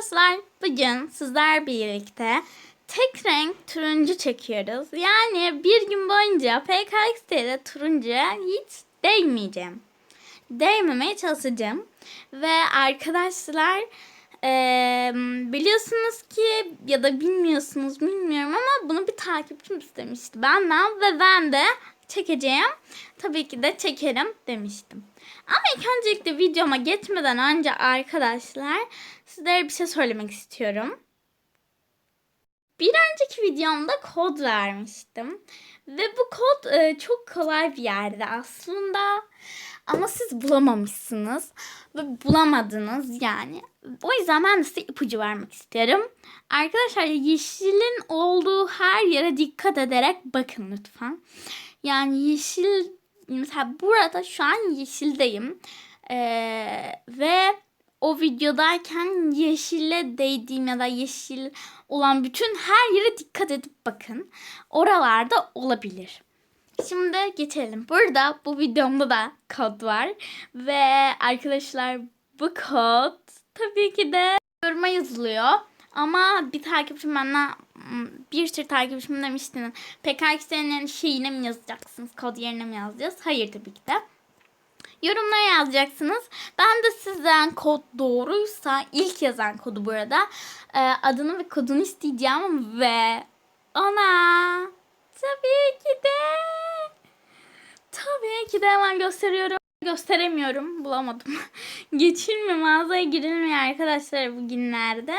Arkadaşlar bugün sizler birlikte tek renk turuncu çekiyoruz. Yani bir gün boyunca PKX'de turuncuya hiç değmeyeceğim. Değmemeye çalışacağım. Ve arkadaşlar eee, biliyorsunuz ki ya da bilmiyorsunuz bilmiyorum ama bunu bir takipçim istemişti benden ve ben de çekeceğim. Tabii ki de çekerim demiştim. Ama ilk öncelikle videoma geçmeden önce arkadaşlar sizlere bir şey söylemek istiyorum. Bir önceki videomda kod vermiştim. Ve bu kod e, çok kolay bir yerde aslında. Ama siz bulamamışsınız. Ve bulamadınız yani. O yüzden ben size ipucu vermek istiyorum. Arkadaşlar yeşilin olduğu her yere dikkat ederek bakın lütfen. Yani yeşil mesela burada şu an yeşildeyim. Ee, ve o videodayken yeşille değdiğim ya da yeşil olan bütün her yere dikkat edip bakın. Oralarda olabilir. Şimdi geçelim. Burada bu videomda da kod var. Ve arkadaşlar bu kod tabii ki de yoruma yazılıyor. Ama bir takipçim hmm, bir sürü takipçim demişti. PKX'nin şeyine mi yazacaksınız? Kod yerine mi yazacağız? Hayır tabii ki de. Yorumlara yazacaksınız. Ben de sizden kod doğruysa ilk yazan kodu burada e, adını ve kodunu isteyeceğim ve ona tabii ki de tabii ki de hemen gösteriyorum. Gösteremiyorum. Bulamadım. Geçilmiyor mağazaya girilmiyor arkadaşlar bugünlerde.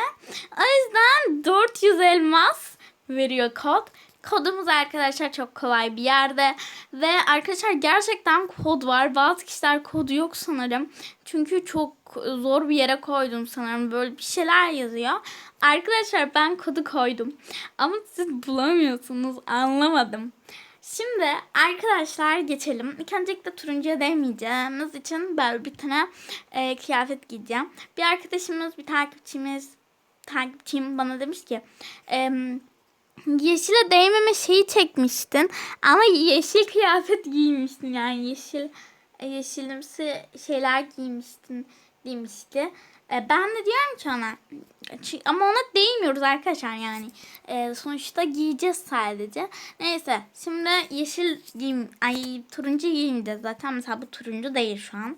O yüzden 400 elmas veriyor kod. Kodumuz arkadaşlar çok kolay bir yerde. Ve arkadaşlar gerçekten kod var. Bazı kişiler kodu yok sanırım. Çünkü çok zor bir yere koydum sanırım. Böyle bir şeyler yazıyor. Arkadaşlar ben kodu koydum. Ama siz bulamıyorsunuz. Anlamadım. Şimdi arkadaşlar geçelim. İlk öncelikle turuncuya değmeyeceğimiz için böyle bir tane e, kıyafet giyeceğim. Bir arkadaşımız, bir takipçimiz, takipçim bana demiş ki... E, yeşile değmeme şeyi çekmiştin ama yeşil kıyafet giymiştin yani yeşil e, yeşilimsi şeyler giymiştin demişti. E, ben de diyorum ki ona "Çi- ama ona değmiyoruz arkadaşlar yani E, sonuçta giyeceğiz sadece. Neyse şimdi yeşil giyim ay turuncu giyineceğiz zaten mesela bu turuncu değil şu an.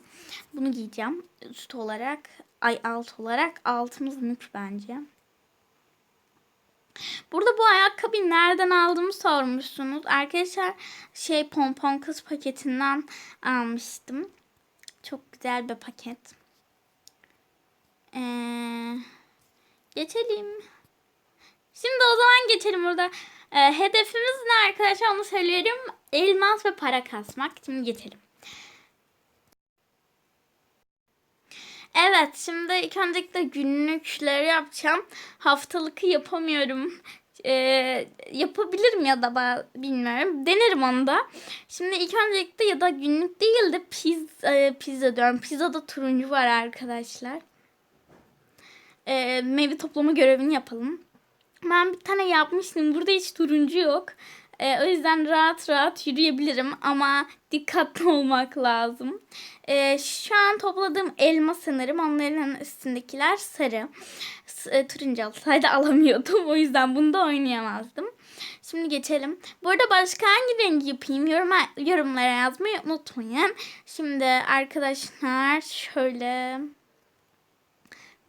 Bunu giyeceğim üst olarak ay alt olarak altımız mük bence. Burada bu ayakkabıyı nereden aldığımı sormuşsunuz. Arkadaşlar şey pompon kız paketinden almıştım. Çok güzel bir paket. Ee, geçelim. Şimdi o zaman geçelim burada. Ee, hedefimiz ne arkadaşlar onu söyleyelim. Elmas ve para kasmak. Şimdi geçelim. Evet şimdi ilk öncelikle günlükleri yapacağım. Haftalıkı yapamıyorum. Ee, yapabilirim ya da bilmiyorum. Denerim onu da. Şimdi ilk öncelikle ya da günlük değil de pizza, e, pizza diyorum. Pizzada turuncu var arkadaşlar. Ee, meyve toplama görevini yapalım. Ben bir tane yapmıştım. Burada hiç turuncu yok. Ee, o yüzden rahat rahat yürüyebilirim ama dikkatli olmak lazım. Ee, şu an topladığım elma sanırım. Onların üstündekiler sarı. E, turuncu olsaydı alamıyordum. O yüzden bunu da oynayamazdım. Şimdi geçelim. Bu arada başka hangi rengi yapayım? Yoruma, yorumlara yazmayı unutmayın. Şimdi arkadaşlar şöyle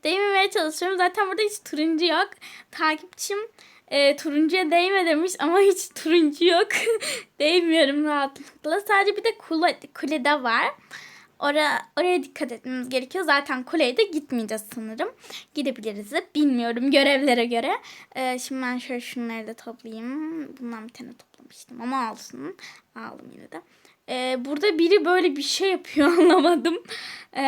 değmemeye çalışıyorum. Zaten burada hiç turuncu yok. Takipçim e, turuncuya değme demiş ama hiç turuncu yok. Değmiyorum rahatlıkla. Sadece bir de kule, kulede var. Ora, oraya dikkat etmemiz gerekiyor. Zaten kuleye de gitmeyeceğiz sanırım. Gidebiliriz de bilmiyorum görevlere göre. E, şimdi ben şöyle şunları da toplayayım. Bundan bir tane toplamıştım ama alsın. Aldım yine de. E, burada biri böyle bir şey yapıyor anlamadım. E,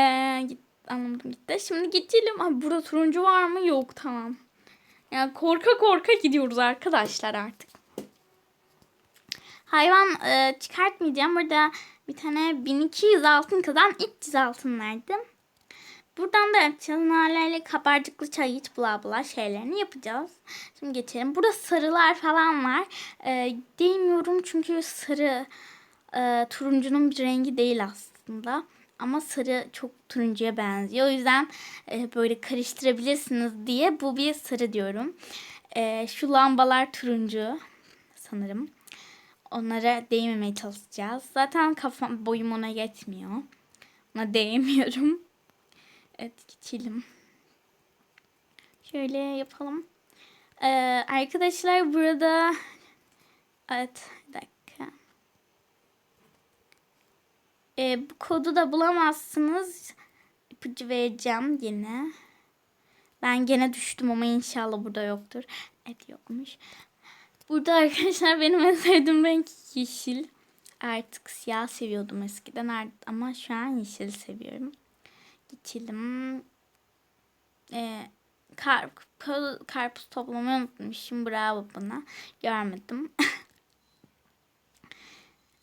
git, anlamadım gitti. Şimdi gidelim. Ay, burada turuncu var mı? Yok tamam. Yani korka korka gidiyoruz arkadaşlar artık. Hayvan e, çıkartmayacağım. Burada bir tane 1200 altın kazan 300 altın verdim. Buradan da çanalerle kabarcıklı çay iç bla bla şeylerini yapacağız. Şimdi geçelim. Burada sarılar falan var. E, değmiyorum çünkü sarı e, turuncunun bir rengi değil aslında. Ama sarı çok turuncuya benziyor. O yüzden e, böyle karıştırabilirsiniz diye bu bir sarı diyorum. E, şu lambalar turuncu sanırım. Onlara değmemeye çalışacağız. Zaten kafam boyum ona yetmiyor. Ona değmiyorum. Evet geçelim. Şöyle yapalım. Ee, arkadaşlar burada evet bir dakika. Ee, bu kodu da bulamazsınız. İpucu vereceğim yine. Ben gene düştüm ama inşallah burada yoktur. Evet yokmuş. Burada arkadaşlar benim en sevdiğim renk yeşil. Artık siyah seviyordum eskiden ama şu an yeşil seviyorum. Geçelim. Ee, kar, kar- karpuz toplamayı unutmuşum. Bravo bana. Görmedim.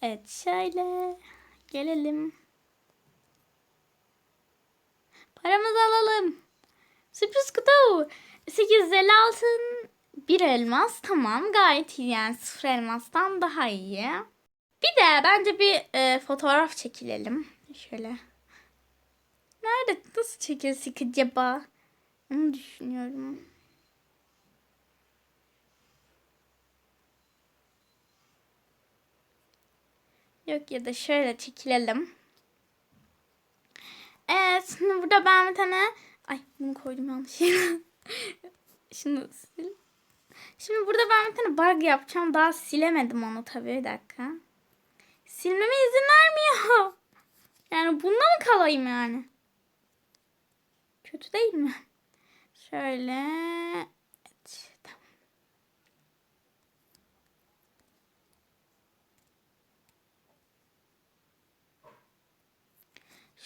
evet şöyle gelelim. Paramızı alalım. Sürpriz kutu. 850 altın bir elmas. Tamam gayet iyi yani sıfır elmastan daha iyi. Bir de bence bir e, fotoğraf çekilelim. Şöyle. Nerede nasıl çekilsek acaba? Onu düşünüyorum. Yok ya da şöyle çekilelim. Evet şimdi burada ben bir tane... Ay bunu koydum yanlış yere. Şunu sil. Şimdi burada ben bir tane bug yapacağım. Daha silemedim onu tabii. Bir dakika. Silmeme izin vermiyor. Yani bununla mı kalayım yani? Kötü değil mi? Şöyle.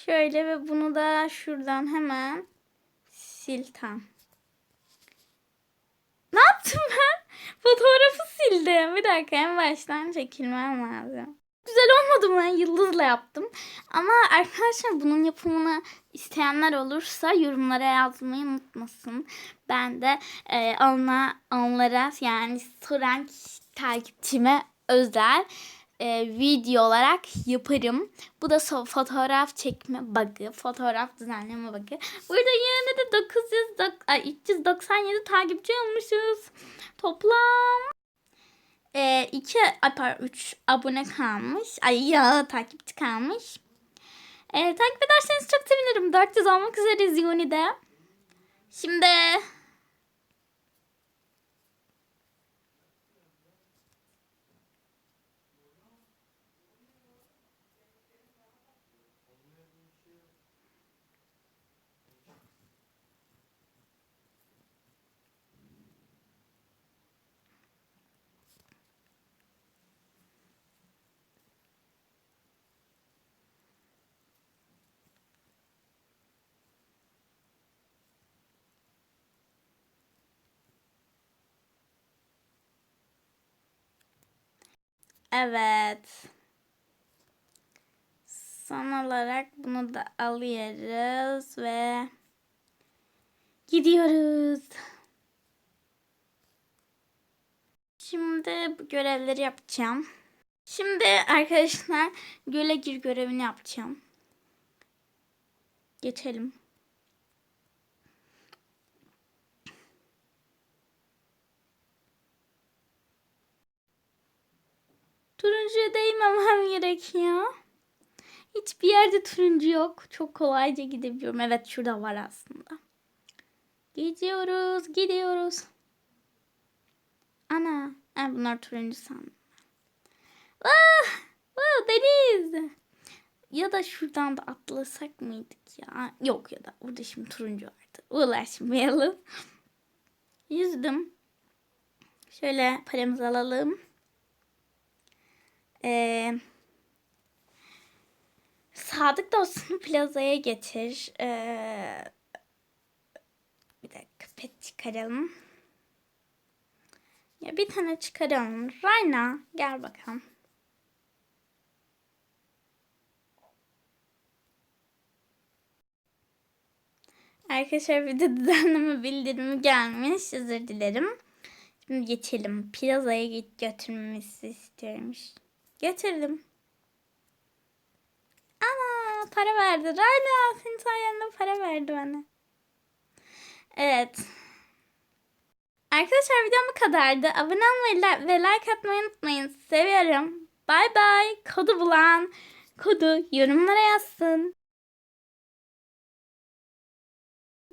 Şöyle ve bunu da şuradan hemen sil tam. Ne yaptım ben? Fotoğrafı sildim. Bir dakika en baştan çekilmem lazım. Güzel olmadı mı? Yıldızla yaptım. Ama arkadaşlar bunun yapımını isteyenler olursa yorumlara yazmayı unutmasın. Ben de e, ona, onlara yani soran takipçime özel e, video olarak yaparım. Bu da so- fotoğraf çekme bug'ı, fotoğraf düzenleme bug'ı. Burada yine de 900, dok- ay, 397 takipçi olmuşuz. Toplam e, 2, apar 3 abone kalmış. Ay ya takipçi kalmış. E, takip ederseniz çok sevinirim. 400 olmak üzereyiz Uni'de. Şimdi Evet. Son olarak bunu da alıyoruz ve gidiyoruz. Şimdi bu görevleri yapacağım. Şimdi arkadaşlar göle gir görevini yapacağım. Geçelim. Turuncuya değmemem gerekiyor. Hiçbir yerde turuncu yok. Çok kolayca gidebiliyorum. Evet şurada var aslında. Gidiyoruz, gidiyoruz. Ana, ha, bunlar turuncu sandım. Ah, wow, deniz. Ya da şuradan da atlasak mıydık ya? Yok ya da burada şimdi turuncu vardı. Ulaşmayalım. Yüzdüm. Şöyle paramızı alalım. Ee, Sadık dostunu plazaya getir. Ee, bir dakika pet çıkaralım. Ya bir tane çıkaralım. Rayna gel bakalım. Arkadaşlar de düzenleme bildirimi gelmiş. Özür dilerim. Şimdi geçelim. Plazaya git götürmemizi istiyormuş. Getirdim. Ana para verdi. Hala senin sayende para verdi bana. Evet. Arkadaşlar videom bu kadardı. Abone olmayı ve like atmayı unutmayın. Seviyorum. Bay bay. Kodu bulan kodu yorumlara yazsın.